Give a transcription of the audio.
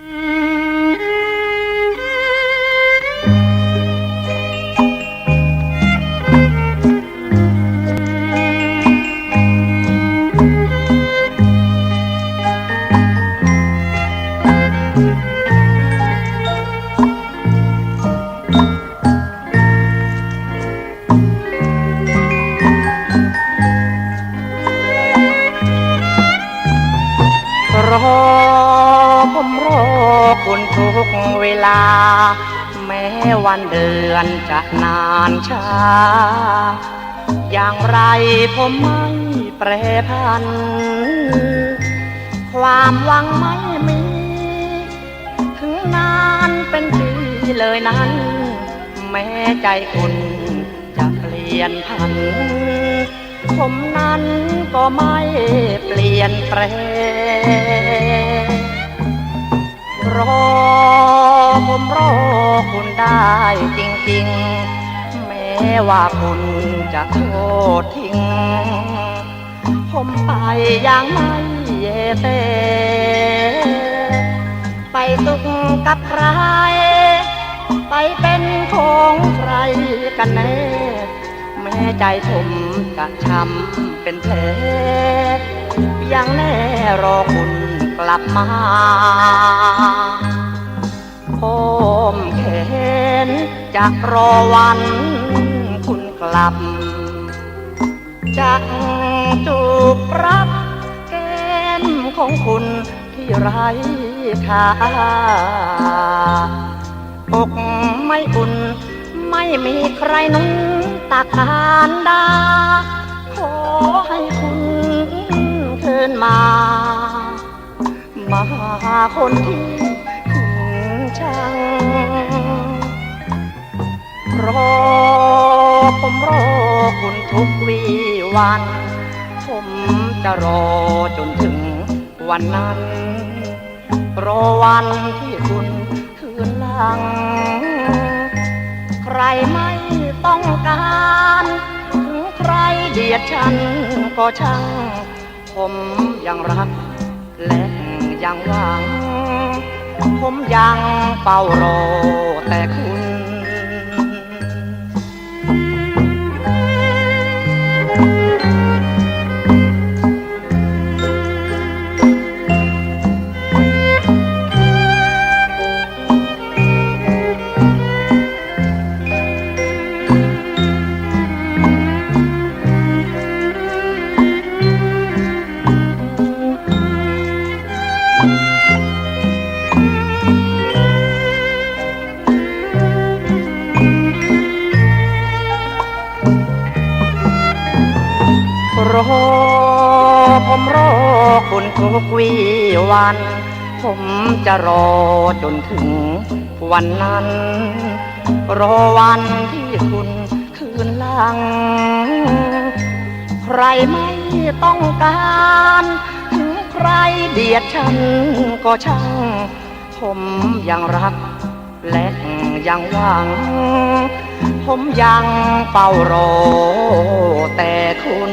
รอผมรอ คุณทุกเวลา แม้วันเดือนจะนานช้า อย่างไรผมไม่แปรพัน ความหวังไม่มี ถึงนานเป็นปีเลยนั้น แม้ใจคุณจะเปลี่ยนพัน ผมนั้นก็ไม่เปลี่ยนแปลง รอผมรอคุณได้จริงๆ แม้ว่าคุณจะโทษทิ้ง ผมไปยังไม่เยเต ไปสุขกับใคร ไปเป็นของใครกันแน่ แม้ใจผมจะช้ำเป็นแผลยังแน่รอคุณกลับมา เข็น จะรอวันคุณกลับจะจูบรักแก้มของคุณที่ไร้ค่าอกไม่อุ่น ไม่มีใครนุ่นตากานดา ขอให้คุณคืนมา มาคนที่ รอ ผมรอคุณทุกวีวัน ผมจะรอจนถึงวันนั้น รอวันที่คุณคืนหลัง ใครไม่ต้องการถึงใครเดียดฉันก็ช่าง ผมยังรักและยังหวัง ผมยังเฝ้ารอแต่คุณ ผมรอคุณทุกวีวัน ผมจะรอจนถึงวันนั้น รอวันที่คุณคืนหลัง ใครไม่ต้องการ ถึงใครเดียดฉันก็ช่าง ผมยังรักและยังหวัง ผมยังเฝ้ารอแต่คุณ